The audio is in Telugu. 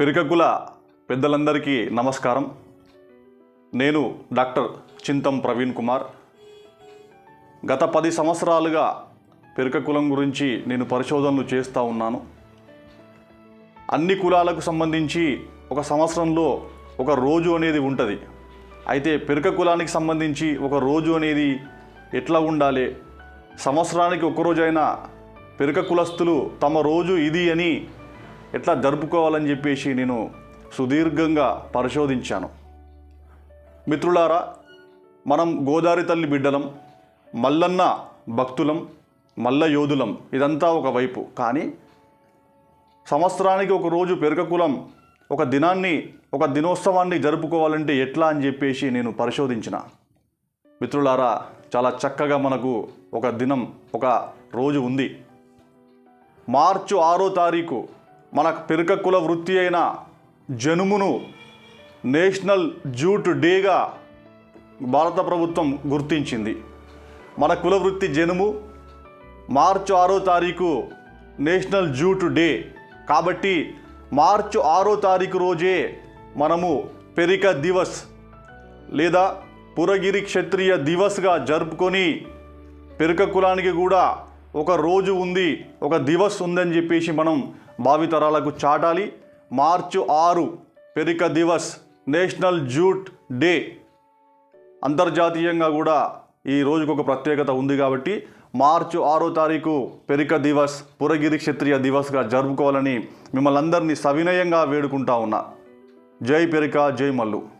పెరికకుల పెద్దలందరికీ నమస్కారం. నేను డాక్టర్ చింతం ప్రవీణ్ కుమార్. గత పది సంవత్సరాలుగా పెరక కులం గురించి నేను పరిశోధనలు చేస్తూ ఉన్నాను. అన్ని కులాలకు సంబంధించి ఒక సంవత్సరంలో ఒక రోజు అనేది ఉంటుంది. అయితే పెరక కులానికి సంబంధించి ఒక రోజు అనేది ఎట్లా ఉండాలి? సంవత్సరానికి ఒకరోజైనా పెరుక పెరక కులస్తులు తమ రోజు ఇది అని ఎట్లా జరుపుకోవాలని చెప్పేసి నేను సుదీర్ఘంగా పరిశోధించాను. మిత్రులారా మనం గోదావరి తల్లి బిడ్డలం మల్లన్న భక్తులం మల్ల యోధులం ఇదంతా ఒక వైపు. కానీ సంవత్సరానికి ఒక రోజు పెరకకులం ఒక దినాన్ని ఒక దినోత్సవాన్ని జరుపుకోవాలంటే ఎట్లా అని చెప్పేసి నేను పరిశోధించిన. మిత్రులారా చాలా చక్కగా మనకు ఒక దినం ఒక రోజు ఉంది. మార్చు ఆరో తారీఖు మన పెరక కుల వృత్తి అయిన జనుమును నేషనల్ జూట్ డేగా భారత ప్రభుత్వం గుర్తించింది. మన కుల వృత్తి జనుము మార్చి ఆరో తారీఖు నేషనల్ జూట్ డే. కాబట్టి మార్చి ఆరో తారీఖు రోజే మనము పెరిక దివస్ లేదా పురగిరి క్షత్రియ దివస్గా జరుపుకొని పెరుక కులానికి కూడా ఒక రోజు ఉంది ఒక దివస్ ఉందని చెప్పేసి మనం భావితరాలకు చాటాలి. మార్చి ఆరు పెరిక దివస్ నేషనల్ జూట్ డే. అంతర్జాతీయంగా కూడా ఈ రోజుకు ఒక ప్రత్యేకత ఉంది కాబట్టి మార్చి ఆరో తారీఖు పెరిక దివస్ పురగిరి క్షత్రియ దివస్గా జరుపుకోవాలని మిమ్మల్ని అందరినీ సవినయంగా వేడుకుంటా ఉన్నా. జై పెరిక జై మల్లు.